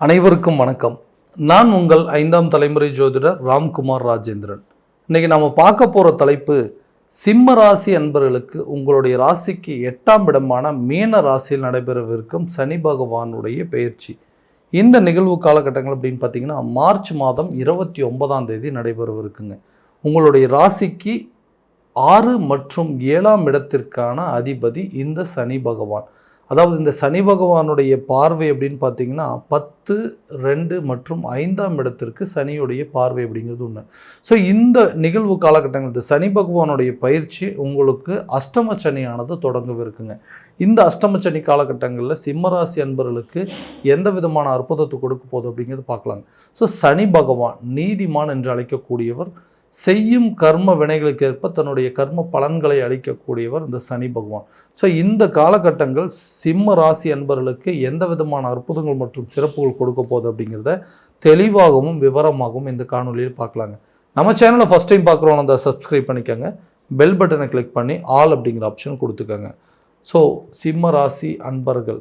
அனைவருக்கும் வணக்கம். நான் உங்கள் ஐந்தாம் தலைமுறை ஜோதிடர் ராம்குமார் ராஜேந்திரன். இன்றைக்கி நம்ம பார்க்க போகிற தலைப்பு சிம்ம ராசி அன்பர்களுக்கு உங்களுடைய ராசிக்கு எட்டாம் இடமான மீன ராசியில் நடைபெறவிருக்கும் சனி பகவானுடைய பயிற்சி இந்த நிகழ்வு காலகட்டங்கள் அப்படின்னு பார்த்தீங்கன்னா மார்ச் மாதம் இருபத்தி ஒன்பதாம் தேதி நடைபெறவிருக்குங்க. உங்களுடைய ராசிக்கு ஆறு மற்றும் ஏழாம் இடத்திற்கான அதிபதி இந்த சனி பகவான். அதாவது இந்த சனி பகவானுடைய பார்வை அப்படின்னு பார்த்தீங்கன்னா பத்து ரெண்டு மற்றும் ஐந்தாம் இடத்திற்கு சனியுடைய பார்வை அப்படிங்கிறது ஒன்று ஸோ இந்த நிகழ்வு காலகட்டங்கள் இந்த சனி பகவானுடைய பயிற்சி உங்களுக்கு அஷ்டம சனியானது தொடங்கவிருக்குங்க. இந்த அஷ்டம சனி காலகட்டங்களில் சிம்மராசி அன்பர்களுக்கு எந்த விதமான அற்புதத்தை கொடுக்க போகுது அப்படிங்கிறது பார்க்கலாங்க. ஸோ சனி பகவான் நீதிமான் என்று அழைக்கக்கூடியவர் செய்யும் கர்ம வினைகளுக்கு ஏற்ப தன்னுடைய கர்ம பலன்களை அளிக்கக்கூடியவர் இந்த சனி பகவான். ஸோ இந்த காலகட்டங்கள் சிம்ம ராசி அன்பர்களுக்கு எந்த விதமான அற்புதங்கள் மற்றும் சிறப்புகள் கொடுக்க போகுது அப்படிங்கிறத தெளிவாகவும் விவரமாகவும் இந்த காணொலியில் பார்க்கலாங்க. நம்ம சேனலை ஃபஸ்ட் டைம் பார்க்குறோம் அந்த சப்ஸ்கிரைப் பண்ணிக்கோங்க. பெல் பட்டனை கிளிக் பண்ணி ஆல் அப்படிங்கிற ஆப்ஷன் கொடுத்துக்கோங்க. ஸோ சிம்ம ராசி அன்பர்கள்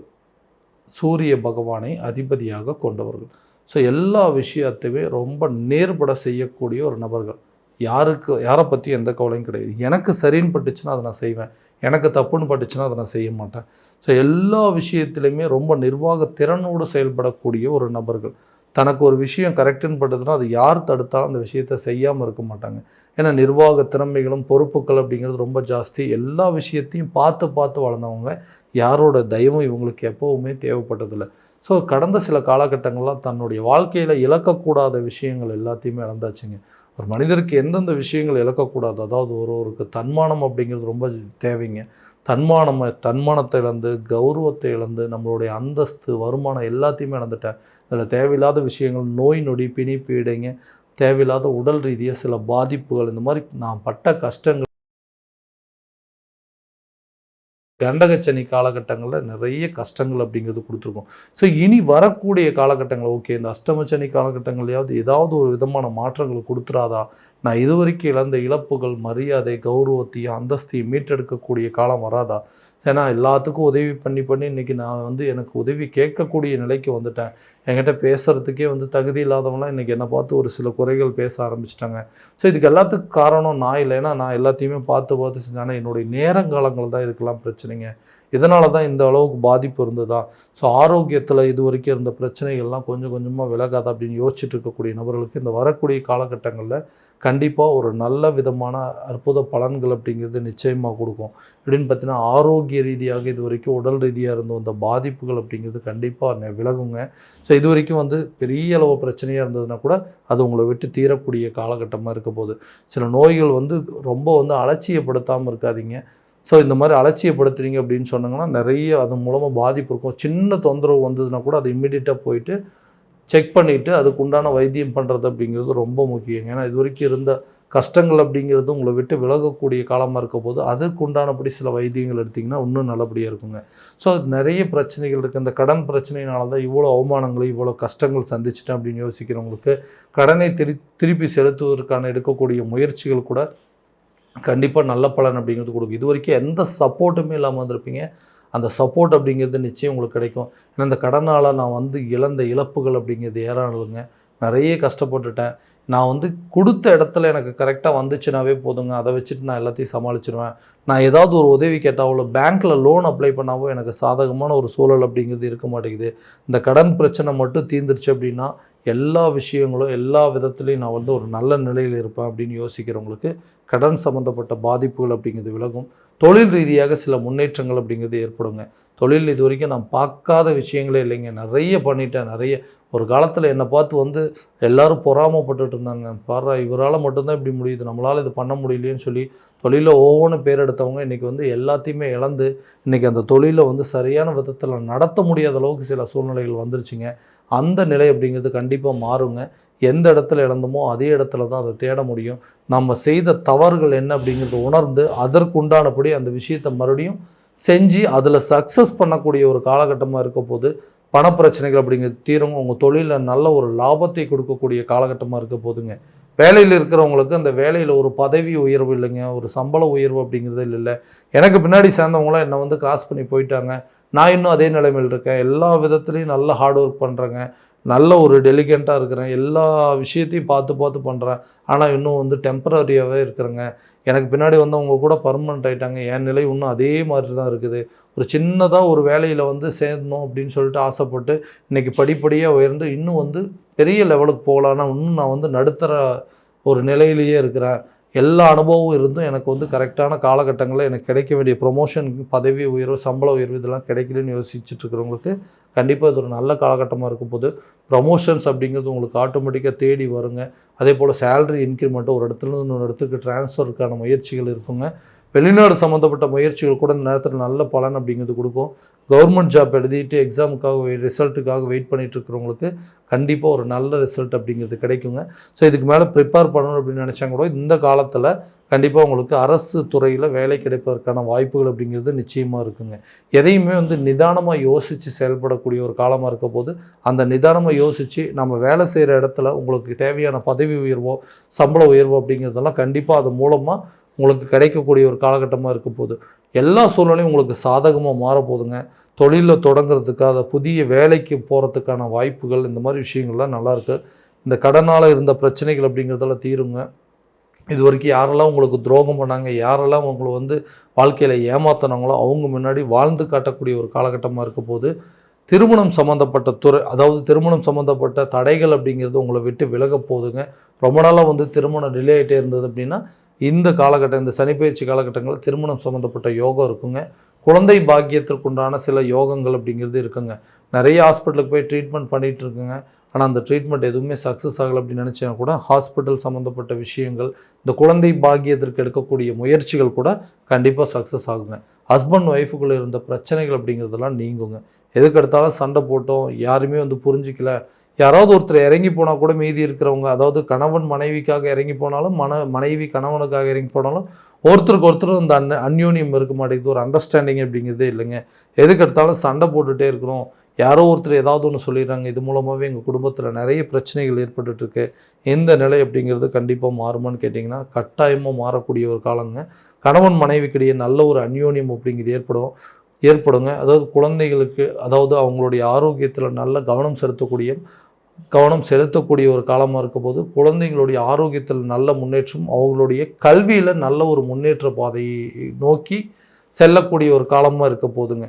சூரிய பகவானை அதிபதியாக கொண்டவர்கள். ஸோ எல்லா விஷயத்தையுமே ரொம்ப நேர்பட செய்யக்கூடிய ஒரு நபர்கள். யாருக்கு யாரை பற்றி எந்த கவலையும் கிடையாது. எனக்கு சரின்னு பட்டுச்சுன்னா அதை நான் செய்வேன். எனக்கு தப்புன்னு பட்டுச்சுன்னா அதை நான் செய்ய மாட்டேன். ஸோ எல்லா விஷயத்துலையுமே ரொம்ப நிர்வாக திறனோடு செயல்படக்கூடிய ஒரு நபர்கள். தனக்கு ஒரு விஷயம் கரெக்டுன்னு பட்டதுன்னா அது யார் தடுத்தாலும் அந்த விஷயத்தை செய்யாமல் இருக்க மாட்டாங்க. ஏன்னா நிர்வாக திறமைகளும் பொறுப்புகள் அப்படிங்கிறது ரொம்ப ஜாஸ்தி. எல்லா விஷயத்தையும் பார்த்து பார்த்து வளர்ந்தவங்க யாரோட தயவும் இவங்களுக்கு எப்போவுமே தேவைப்பட்டதில்லை. ஸோ கடந்த சில காலகட்டங்கள்லாம் தன்னுடைய வாழ்க்கையில் இழக்கக்கூடாத விஷயங்கள் எல்லாத்தையுமே இழந்தாச்சுங்க. ஒரு மனிதருக்கு எந்தெந்த விஷயங்கள் இழக்கக்கூடாது? அதாவது ஒருவருக்கு தன்மானம் அப்படிங்கிறது ரொம்ப தேவைங்க. தன்மானம் தன்மானத்தை இழந்து கௌரவத்தை இழந்து நம்மளுடைய அந்தஸ்து வருமானம் எல்லாத்தையுமே இழந்துட்டேன். இதில் தேவையில்லாத விஷயங்கள் நோய் நொடி பிணி பீடைங்க தேவையில்லாத உடல் ரீதியாக சில பாதிப்புகள் இந்த மாதிரி நான் பட்ட கஷ்டங்கள் கண்டகச்சனி காலகட்டங்களில் நிறைய கஷ்டங்கள் அப்படிங்கிறது கொடுத்துருக்கோம். ஸோ இனி வரக்கூடிய காலகட்டங்கள் ஓகே இந்த அஷ்டமச்சனி காலகட்டங்களையாவது ஏதாவது ஒரு விதமான மாற்றங்கள் கொடுத்துறாதா? நான் இதுவரைக்கும் இழந்த இழப்புகள் மரியாதை கௌரவத்தையும் அந்தஸ்தையும் மீட்டெடுக்கக்கூடிய காலம் வராதா? ஏன்னா எல்லாத்துக்கும் உதவி பண்ணி பண்ணி இன்றைக்கி நான் வந்து எனக்கு உதவி கேட்கக்கூடிய நிலைக்கு வந்துட்டேன். என்கிட்ட பேசுகிறதுக்கே வந்து தகுதி இல்லாதவங்களாம் இன்றைக்கி என்னை பார்த்து ஒரு சில குறைகள் பேச ஆரம்பிச்சிட்டாங்க. ஸோ இதுக்கு எல்லாத்துக்கும் காரணம் நான் இல்லைன்னா நான் எல்லாத்தையுமே பார்த்து பார்த்து செஞ்சேன். என்னுடைய நேரங்காலங்கள் தான் இதுக்கெல்லாம் பிரச்சனைங்க. இதனால தான் இந்த அளவுக்கு பாதிப்பு இருந்ததா? ஸோ ஆரோக்கியத்தில் இது வரைக்கும் இருந்த பிரச்சனைகள்லாம் கொஞ்சம் கொஞ்சமாக விலகாதா அப்படின்னு யோசிச்சுட்டு இருக்கக்கூடிய நபர்களுக்கு இந்த வரக்கூடிய காலகட்டங்களில் கண்டிப்பாக ஒரு நல்ல விதமான அற்புத பலன்கள் அப்படிங்கிறது நிச்சயமாக கொடுக்கும். அப்படின்னு பார்த்தீங்கன்னா ஆரோக்கிய ரீதியாக இது வரைக்கும் உடல் ரீதியாக இருந்த வந்த பாதிப்புகள் அப்படிங்கிறது கண்டிப்பாக விலகுங்க. ஸோ இது வரைக்கும் வந்து பெரிய அளவு பிரச்சனையாக இருந்ததுன்னா கூட அது உங்களை விட்டு தீரக்கூடிய காலகட்டமாக இருக்க போகுது. சில நோய்கள் வந்து ரொம்ப வந்து அலட்சியப்படுத்தாமல் இருக்காதீங்க. ஸோ இந்த மாதிரி அலட்சியப்படுத்துறீங்க அப்படின்னு சொன்னாங்கன்னா நிறைய அது மூலமாக பாதிப்பு இருக்கும். சின்ன தொந்தரவு வந்ததுன்னா கூட அதை இம்மிடியட்டாக போயிட்டு செக் பண்ணிவிட்டு அதுக்கு உண்டான வைத்தியம் பண்ணுறது அப்படிங்கிறது ரொம்ப முக்கியம் ஏன்னா இது வரைக்கும் இருந்த கஷ்டங்கள் அப்படிங்கிறது உங்களை விட்டு விலகக்கூடிய காலமாக இருக்க போது அதுக்கு உண்டானபடி சில வைத்தியங்கள் எடுத்திங்கன்னா இன்னும் நல்லபடியாக இருக்குங்க. ஸோ நிறைய பிரச்சனைகள் இருக்குது இந்த கடன் பிரச்சனையினால தான் இவ்வளோ அவமானங்களை இவ்வளோ கஷ்டங்கள் சந்திச்சிட்டேன் அப்படின்னு யோசிக்கிறவங்களுக்கு கடனை திரு திருப்பி செலுத்துவதற்கான எடுக்கக்கூடிய முயற்சிகள் கூட கண்டிப்பாக நல்ல பலன் அப்படிங்கிறது கொடுக்கும். இது வரைக்கும் எந்த சப்போர்ட்டுமே இல்லாமல் வந்திருப்பீங்க. அந்த சப்போர்ட் அப்படிங்கிறது நிச்சயம் உங்களுக்கு கிடைக்கும். ஏன்னா இந்த கடனால் நான் வந்து இழந்த இழப்புகள் அப்படிங்கிறது ஏறானுங்க நிறைய கஷ்டப்பட்டுட்டேன். நான் வந்து கொடுத்த இடத்துல எனக்கு கரெக்டாக வந்துச்சுனாவே போதுங்க. அதை வச்சுட்டு நான் எல்லாத்தையும் சமாளிச்சிருவேன். நான் ஏதாவது ஒரு உதவி கேட்டாவோ பேங்க்கில் லோன் அப்ளை பண்ணாவோ எனக்கு சாதகமான ஒரு சூழல் அப்படிங்கிறது இருக்க மாட்டேங்குது. இந்த கடன் பிரச்சனை மட்டும் தீர்ந்துருச்சு அப்படின்னா எல்லா விஷயங்களும் எல்லா விதத்துலேயும் நான் வந்து ஒரு நல்ல நிலையில் இருப்பேன் அப்படின்னு யோசிக்கிறவங்களுக்கு கடன் சம்மந்தப்பட்ட பாதிப்புகள் அப்படிங்கிறது விலகும். தொழில் ரீதியாக சில முன்னேற்றங்கள் அப்படிங்கிறது ஏற்படுங்க. தொழில் இது வரைக்கும் நான் பார்க்காத விஷயங்களே இல்லைங்க. நிறைய பண்ணிட்டேன். நிறைய ஒரு காலத்தில் என்னை பார்த்து வந்து எல்லாரும் பொறாமப்பட்டுட்டு மட்டும்தாங்க. பாரா இவரால் மட்டும்தான் இப்படி முடியுது. நம்மளால் இது பண்ண முடியலையேன்னு சொல்லி தொழிலில் ஒவ்வொன்று பேர் எடுத்தவங்க இன்றைக்கி வந்து எல்லாத்தையுமே இழந்து இன்றைக்கி அந்த தொழிலை வந்து சரியான விதத்தில் நடத்த முடியாத அளவுக்கு சில சூழ்நிலைகள் வந்துருச்சுங்க. அந்த நிலை அப்படிங்கிறது கண்டிப்பாக மாறுங்க. எந்த இடத்துல இழந்தோமோ அதே இடத்துல தான் அதை தேட முடியும். நம்ம செய்த தவறுகள் என்ன அப்படிங்கிறத உணர்ந்து அதற்குண்டானபடி அந்த விஷயத்தை மறுபடியும் செஞ்சு அதில் சக்ஸஸ் பண்ணக்கூடிய ஒரு காலகட்டமாக இருக்க போது பணப்பிரச்சனைகள் அப்படிங்கிறது தீரும் உங்கள் தொழிலில் நல்ல ஒரு லாபத்தை கொடுக்கக்கூடிய காலகட்டமாக இருக்க போதுங்க. வேலையில் இருக்கிறவங்களுக்கு அந்த வேலையில் ஒரு பதவி உயர்வு இல்லைங்க ஒரு சம்பள உயர்வு அப்படிங்கிறது இல்லை. எனக்கு பின்னாடி சேர்ந்தவங்களாம் என்னை வந்து கிராஸ் பண்ணி போயிட்டாங்க. நான் இன்னும் அதே நிலைமையில் இருக்கேன். எல்லா விதத்துலேயும் நல்ல ஹார்ட் ஒர்க் பண்ணுறேங்க நல்ல ஒரு டெலிகெண்ட்டாக இருக்கிறேன். எல்லா விஷயத்தையும் பார்த்து பார்த்து பண்ணுறேன் ஆனால் இன்னும் வந்து டெம்பரரியாகவே இருக்கிறேங்க. எனக்கு பின்னாடி வந்து அவங்க கூட பர்மனெண்ட் ஆகிட்டாங்க என் நிலை இன்னும் அதே மாதிரி தான் இருக்குது. ஒரு சின்னதாக ஒரு வேலையில் வந்து சேர்ந்தோம் அப்படின்னு சொல்லிட்டு ஆசைப்பட்டு இன்றைக்கி படிப்படியாக உயர்ந்து இன்னும் வந்து பெரிய லெவலுக்கு போகலான்னா இன்னும் நான் வந்து நடுத்தர ஒரு நிலையிலேயே இருக்கிறேன். எல்லா அனுபவமும் இருந்தும் எனக்கு வந்து கரெக்டான காலகட்டங்களில் எனக்கு கிடைக்க வேண்டிய ப்ரொமோஷன் பதவி உயர்வு சம்பள உயர்வு இதெல்லாம் கிடைக்கலன்னு யோசிச்சுட்டு இருக்கிறவங்களுக்கு கண்டிப்பாக இது ஒரு நல்ல காலகட்டமாக இருக்கும் போது ப்ரொமோஷன்ஸ் அப்படிங்கிறது உங்களுக்கு ஆட்டோமேட்டிக்காக தேடி வருங்க. அதே போல் சேலரி இன்க்ரிமெண்ட்டு ஒரு இடத்துல இருந்து இன்னொரு இடத்துக்கு ட்ரான்ஸ்ஃபருக்கான முயற்சிகள் இருக்குங்க. வெளிநாடு சம்மந்தப்பட்ட முயற்சிகள் கூட இந்த நேரத்தில் நல்ல பலன் அப்படிங்கிறது கொடுக்கும். கவர்மெண்ட் ஜாப் எழுதிட்டு எக்ஸாமுக்காக ரிசல்ட்டுக்காக வெயிட் பண்ணிட்டு இருக்கிறவங்களுக்கு கண்டிப்பாக ஒரு நல்ல ரிசல்ட் அப்படிங்கிறது கிடைக்குங்க. ஸோ இதுக்கு மேலே ப்ரிப்பேர் பண்ணணும் அப்படின்னு நினச்சாங்க கூட இந்த காலத்தில் கண்டிப்பாக உங்களுக்கு அரசு துறையில் வேலை கிடைப்பதற்கான வாய்ப்புகள் அப்படிங்கிறது நிச்சயமாக இருக்குங்க. எதையுமே வந்து நிதானமாக யோசித்து செயல்படக்கூடிய ஒரு காலமாக இருக்க போது அந்த நிதானமாக யோசித்து நம்ம வேலை செய்கிற இடத்துல உங்களுக்கு தேவையான பதவி உயர்வோ சம்பள உயர்வோ அப்படிங்கிறதெல்லாம் கண்டிப்பாக அது மூலமாக உங்களுக்கு கிடைக்கக்கூடிய ஒரு காலகட்டமாக இருக்க போகுது. எல்லா சூழ்நிலையும் உங்களுக்கு சாதகமாக மாறப்போகுதுங்க தொழிலில் தொடங்குறதுக்காக புதிய வேலைக்கு போகிறதுக்கான வாய்ப்புகள் இந்த மாதிரி விஷயங்கள்லாம் நல்லாயிருக்கு இந்த கடனால் இருந்த பிரச்சனைகள் அப்படிங்கிறதெல்லாம் தீருங்க. இது வரைக்கும் யாரெல்லாம் உங்களுக்கு துரோகம் பண்ணாங்க யாரெல்லாம் உங்களை வந்து வாழ்க்கையில் ஏமாத்தினாங்களோ அவங்க முன்னாடி வாழ்ந்து காட்டக்கூடிய ஒரு காலகட்டமாக இருக்க போது திருமணம் சம்மந்தப்பட்ட துறை அதாவது திருமணம் சம்மந்தப்பட்ட தடைகள் அப்படிங்கிறது உங்களை விட்டு விலக போகுதுங்க. ரொம்ப நாளாக வந்து திருமணம் டிலே ஆகிட்டே இருந்தது அப்படின்னா இந்த காலகட்டம் இந்த சனிப்பயிற்சி காலகட்டங்களில் திருமணம் சம்மந்தப்பட்ட யோகம் இருக்குங்க. குழந்தை பாக்கியத்திற்குண்டான சில யோகங்கள் அப்படிங்கிறது இருக்குங்க. நிறைய ஹாஸ்பிட்டலுக்கு போய் ட்ரீட்மெண்ட் பண்ணிகிட்டு இருக்குங்க. ஆனால் அந்த ட்ரீட்மெண்ட் எதுவுமே சக்ஸஸ் ஆகலை அப்படின்னு நினச்சா கூட ஹாஸ்பிட்டல் சம்மந்தப்பட்ட விஷயங்கள் இந்த குழந்தை பாக்கியத்திற்கு எடுக்கக்கூடிய முயற்சிகள் கூட கண்டிப்பாக சக்ஸஸ் ஆகுங்க. ஹஸ்பண்ட் ஒய்ஃபுக்குள்ளே இருந்த பிரச்சனைகள் அப்படிங்கிறதெல்லாம் நீங்குங்க. எதுக்கு எடுத்தாலும் சண்டை போட்டோம் யாருமே வந்து புரிஞ்சிக்கல. யாராவது ஒருத்தர் இறங்கி போனால் கூட மீதி இருக்கிறவங்க அதாவது கணவன் மனைவிக்காக இறங்கி போனாலும் மன மனைவி கணவனுக்காக இறங்கி போனாலும் ஒருத்தருக்கு ஒருத்தர் இந்த அன் அந்யோன்யம் இருக்க மாட்டேங்குது. ஒரு அண்டர்ஸ்டாண்டிங் அப்படிங்கிறதே இல்லைங்க. எதுக்கு எடுத்தாலும் சண்டை போட்டுகிட்டே இருக்கிறோம். யாரோ ஒருத்தர் ஏதாவது ஒன்று சொல்லிடுறாங்க. இது மூலமாகவே எங்கள் குடும்பத்தில் நிறைய பிரச்சனைகள் ஏற்பட்டுருக்கு எந்த நிலை அப்படிங்கிறது கண்டிப்பாக மாறுமான்னு கேட்டிங்கன்னா கட்டாயமாக மாறக்கூடிய ஒரு காலங்க. கணவன் மனைவிக்கிடையே நல்ல ஒரு அந்யோன்யம் அப்படிங்கிறது ஏற்படும் ஏற்படுங்க. அதாவது குழந்தைகளுக்கு அதாவது அவங்களுடைய ஆரோக்கியத்தில் நல்ல கவனம் செலுத்தக்கூடிய கவனம் செலுத்தக்கூடிய ஒரு காலமாக இருக்க போது குழந்தைங்களுடைய ஆரோக்கியத்தில் நல்ல முன்னேற்றம் அவங்களுடைய கல்வியில் நல்ல ஒரு முன்னேற்ற பாதையை நோக்கி செல்லக்கூடிய ஒரு காலமாக இருக்க போதுங்க.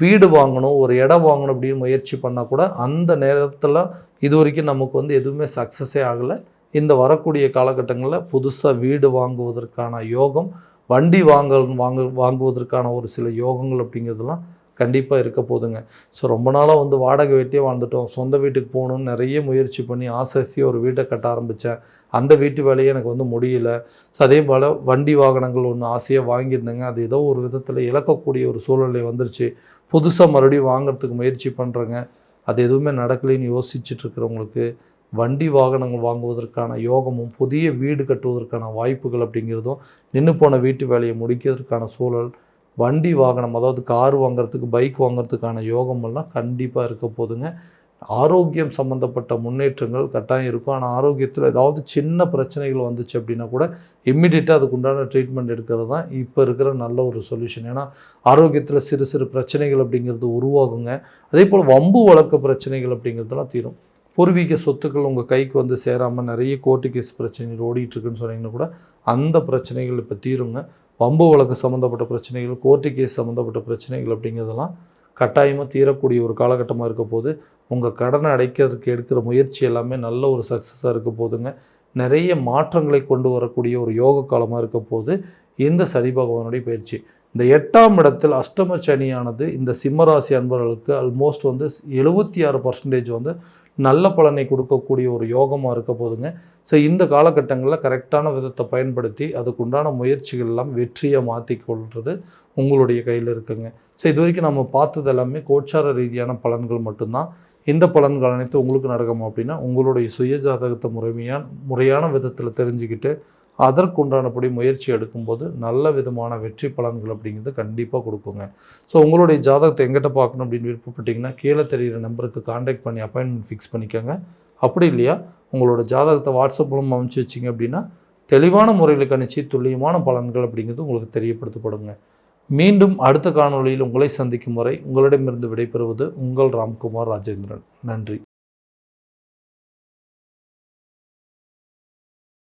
வீடு வாங்கணும் ஒரு இடம் வாங்கணும் அப்படின்னு முயற்சி பண்ணால் கூட அந்த நேரத்தில் இது வரைக்கும் நமக்கு வந்து எதுவுமே சக்ஸஸே ஆகலை. இந்த வரக்கூடிய காலகட்டங்களில் புதுசாக வீடு வாங்குவதற்கான யோகம் வண்டி வாங்க வாங்க வாங்குவதற்கான ஒரு சில யோகங்கள் அப்படிங்கிறதுலாம் கண்டிப்பாக இருக்க போதுங்க. ஸோ ரொம்ப நாளாக வந்து வாடகை வெட்டியே வாழ்ந்துட்டோம். சொந்த வீட்டுக்கு போகணும்னு நிறைய முயற்சி பண்ணி ஆசாசியாக ஒரு வீட்டை கட்ட ஆரம்பித்தேன் அந்த வீட்டு வேலையை எனக்கு வந்து முடியல. ஸோ அதே போல் வண்டி வாகனங்கள் ஒன்று ஆசையாக வாங்கியிருந்தேங்க. அது ஏதோ ஒரு விதத்தில் இழக்கக்கூடிய ஒரு சூழ்நிலை வந்துருச்சு. புதுசாக மறுபடியும் வாங்குறதுக்கு முயற்சி பண்ணுறேங்க அது எதுவுமே நடக்கலைன்னு யோசிச்சுட்ருக்கிறவங்களுக்கு வண்டி வாகனங்கள் வாங்குவதற்கான யோகமும் புதிய வீடு கட்டுவதற்கான வாய்ப்புகள் அப்படிங்கிறதும் நின்று போன வீட்டு வேலையை முடிக்கிறதுக்கான சூழல் வண்டி வாகனம் அதாவது கார் வாங்குறதுக்கு பைக் வாங்குறதுக்கான யோகமெல்லாம் கண்டிப்பாக இருக்க போதுங்க. ஆரோக்கியம் சம்மந்தப்பட்ட முன்னேற்றங்கள் கட்டாயம் இருக்கும். ஆனால் ஆரோக்கியத்தில் ஏதாவது சின்ன பிரச்சனைகள் வந்துச்சு அப்படின்னா கூட இம்மிடியட்டாக அதுக்கு உண்டான ட்ரீட்மெண்ட் எடுக்கிறது தான் இப்போ இருக்கிற நல்ல ஒரு சொல்யூஷன் ஏன்னா ஆரோக்கியத்தில் சிறு சிறு பிரச்சனைகள் அப்படிங்கிறது உருவாகுங்க. அதே போல் வம்பு வழக்க பிரச்சனைகள் அப்படிங்கிறதுலாம் தீரும். பூர்வீக சொத்துக்கள் உங்கள் கைக்கு வந்து சேராமல் நிறைய கோர்ட்டு கேஸ் பிரச்சனைகள் ஓடிட்டுருக்குன்னு சொன்னீங்கன்னா கூட அந்த பிரச்சனைகள் இப்போ தீருங்க. வம்பு வழக்கு சம்மந்தப்பட்ட பிரச்சனைகள் கோர்ட்டு கேஸ் சம்மந்தப்பட்ட பிரச்சனைகள் அப்படிங்கிறதெல்லாம் கட்டாயமாக தீரக்கூடிய ஒரு காலகட்டமாக இருக்க போது உங்கள் கடனை அடைக்கிறதுக்கு எடுக்கிற முயற்சி எல்லாமே நல்ல ஒரு சக்ஸஸாக இருக்க போதுங்க. நிறைய மாற்றங்களை கொண்டு வரக்கூடிய ஒரு யோக காலமாக இருக்க போது இந்த சனி பகவானுடைய பயிற்சி. இந்த எட்டாம் இடத்தில் அஷ்டம சனியானது இந்த சிம்மராசி அன்பர்களுக்கு ஆல்மோஸ்ட் வந்து எழுபத்தி ஆறு பர்சன்டேஜ் வந்து நல்ல பலனை கொடுக்கக்கூடிய ஒரு யோகமாக இருக்க போதுங்க. ஸோ இந்த காலகட்டங்களில் கரெக்டான விதத்தை பயன்படுத்தி அதுக்குண்டான முயற்சிகள் எல்லாம் வெற்றியாக மாற்றிக்கொள்வது உங்களுடைய கையில் இருக்குங்க. ஸோ இது வரைக்கும் நம்ம பார்த்தது எல்லாமே கோச்சார ரீதியான பலன்கள் மட்டும்தான். இந்த பலன்கள் அனைத்து உங்களுக்கு நடக்கும் அப்படின்னா உங்களுடைய சுய ஜாதகத்தை முறைமையான முறையான விதத்தில் தெரிஞ்சுக்கிட்டு அதற்குண்டானபடி முயற்சி எடுக்கும்போது நல்ல விதமான வெற்றி பலன்கள் அப்படிங்கிறது கண்டிப்பாக கொடுக்குங்க. ஸோ உங்களுடைய ஜாதகத்தை எங்கிட்ட பார்க்கணும் அப்படின்னு விருப்பப்பட்டீங்கன்னா கீழே தெரிகிற நம்பருக்கு காண்டாக்ட் பண்ணி அப்பாயின்மெண்ட் ஃபிக்ஸ் பண்ணிக்கோங்க. அப்படி இல்லையா? உங்களோட ஜாதகத்தை வாட்ஸ்அப் மூலம் அமைச்சு வச்சிங்க அப்படின்னா தெளிவான முறையில் கணிச்சு துல்லியமான பலன்கள் அப்படிங்கிறது உங்களுக்கு தெரியப்படுத்தப்படுங்க. மீண்டும் அடுத்த காணொளியில் உங்களை சந்திக்கும் வரை உங்களிடமிருந்து விடைபெறுவது உங்கள் ராம்குமார் ராஜேந்திரன். நன்றி.